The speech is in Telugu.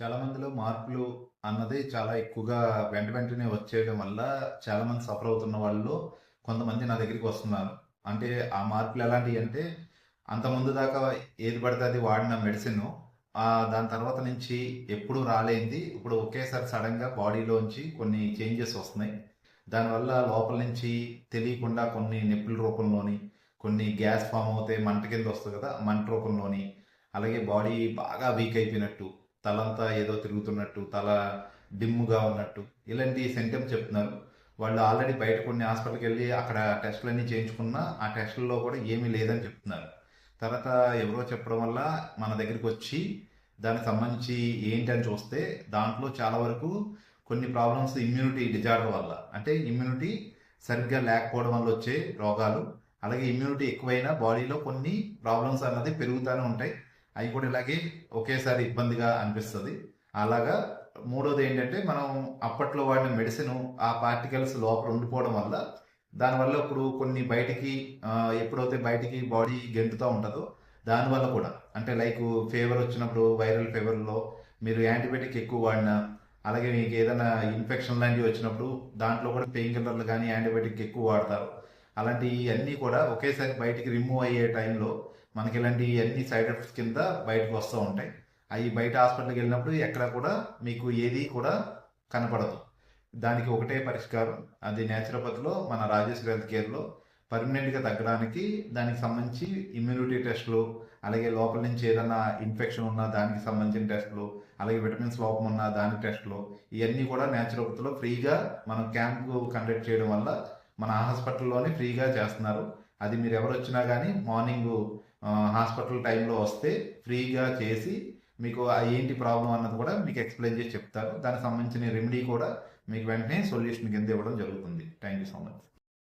చాలా మందిలో మార్పులు అన్నది చాలా ఎక్కువగా వెంట వెంటనే వచ్చేయడం వల్ల చాలా మంది సఫర్ అవుతున్న వాళ్ళు కొంతమంది నా దగ్గరికి వస్తున్నారు. అంటే ఆ మార్పులు ఎలాంటివి అంటే అంత ముందు దాకా ఏది పడితే అది వాడిన మెడిసిన్. దాని తర్వాత నుంచి ఎప్పుడు రాలేంది ఇప్పుడు ఒకేసారి సడన్గా బాడీలోంచి కొన్ని చేంజెస్ వస్తున్నాయి. దానివల్ల లోపల నుంచి తెలియకుండా కొన్ని నొప్పుల రూపంలోని కొన్ని గ్యాస్ ఫామ్ అవుతాయి మంట కింద వస్తుంది కదా మంట రూపంలోని అలాగే బాడీ బాగా వీక్ అయిపోయినట్టు. తలంతా ఏదో తిరుగుతున్నట్టు తల డిమ్ముగా ఉన్నట్టు. ఇలాంటి సెంటమ్స్ చెప్తున్నారు. వాళ్ళు ఆల్రెడీ బయట కొన్ని హాస్పిటల్కి వెళ్ళి అక్కడ టెస్టులన్నీ చేయించుకున్నా ఆ టెస్టుల్లో కూడా ఏమీ లేదని చెప్తున్నారు. తర్వాత ఎవరో చెప్పడం వల్ల మన దగ్గరికి వచ్చి దానికి సంబంధించి ఏంటి అని చూస్తే దాంట్లో చాలా వరకు కొన్ని ప్రాబ్లమ్స్ ఇమ్యూనిటీ డిజార్డర్ వల్ల. అంటే ఇమ్యూనిటీ సరిగ్గా లేకపోవడం వల్ల వచ్చే రోగాలు అలాగే ఇమ్యూనిటీ ఎక్కువైనా బాడీలో కొన్ని ప్రాబ్లమ్స్ అన్నది పెరుగుతూనే ఉంటాయి. అవి కూడా ఇలాగే ఒకేసారి ఇబ్బందిగా అనిపిస్తుంది. అలాగా మూడోది ఏంటంటే మనం అప్పట్లో వాడిన మెడిసిన్ ఆ పార్టికల్స్ లోపల ఉండిపోవడం వల్ల దానివల్ల ఇప్పుడు కొన్ని బయటికి ఎప్పుడైతే బయటికి బాడీ గెంటుతూ ఉంటుందో దానివల్ల కూడా. అంటే లైక్ ఫీవర్ వచ్చినప్పుడు వైరల్ ఫీవర్లో మీరు యాంటీబయాటిక్ ఎక్కువ వాడినా అలాగే మీకు ఏదైనా ఇన్ఫెక్షన్ లాంటివి వచ్చినప్పుడు దాంట్లో కూడా పెయిన్ కిల్లర్లు కానీ యాంటీబయాటిక్ ఎక్కువ వాడతారు. అలాంటి అన్నీ కూడా ఒకేసారి బయటికి రిమూవ్ అయ్యే టైంలో మనకి ఇలాంటి అన్ని సైడ్ ఎఫెక్ట్స్ కింద బయటకు వస్తూ ఉంటాయి. అవి బయట హాస్పిటల్కి వెళ్ళినప్పుడు ఎక్కడ కూడా మీకు ఏది కూడా కనపడదు. దానికి ఒకటే పరిష్కారం. అది నేచురోపతిలో మన రాజేష్ హెల్త్ కేర్లో పర్మనెంట్గా తగ్గడానికి దానికి సంబంధించి ఇమ్యూనిటీ టెస్టులు అలాగే లోపల నుంచి ఏదైనా ఇన్ఫెక్షన్ ఉన్నా దానికి సంబంధించిన టెస్టులు అలాగే విటమిన్స్ లోపం ఉన్న దాని టెస్టులు ఇవన్నీ కూడా నేచురోపతిలో ఫ్రీగా మనం క్యాంప్ కండక్ట్ చేయడం వల్ల మన హాస్పిటల్లోనే ఫ్రీగా చేస్తున్నారు. అది మీరు ఎవరు వచ్చినా కానీ మార్నింగ్ హాస్పిటల్ టైంలో వస్తే ఫ్రీగా చేసి మీకు ఆ ఏంటి ప్రాబ్లం అన్నది కూడా మీకు ఎక్స్ప్లెయిన్ చేసి చెప్తారు. దానికి సంబంధించిన రెమెడీ కూడా మీకు వెంటనే సొల్యూషన్ కింద ఇవ్వడం జరుగుతుంది. Thank you so much.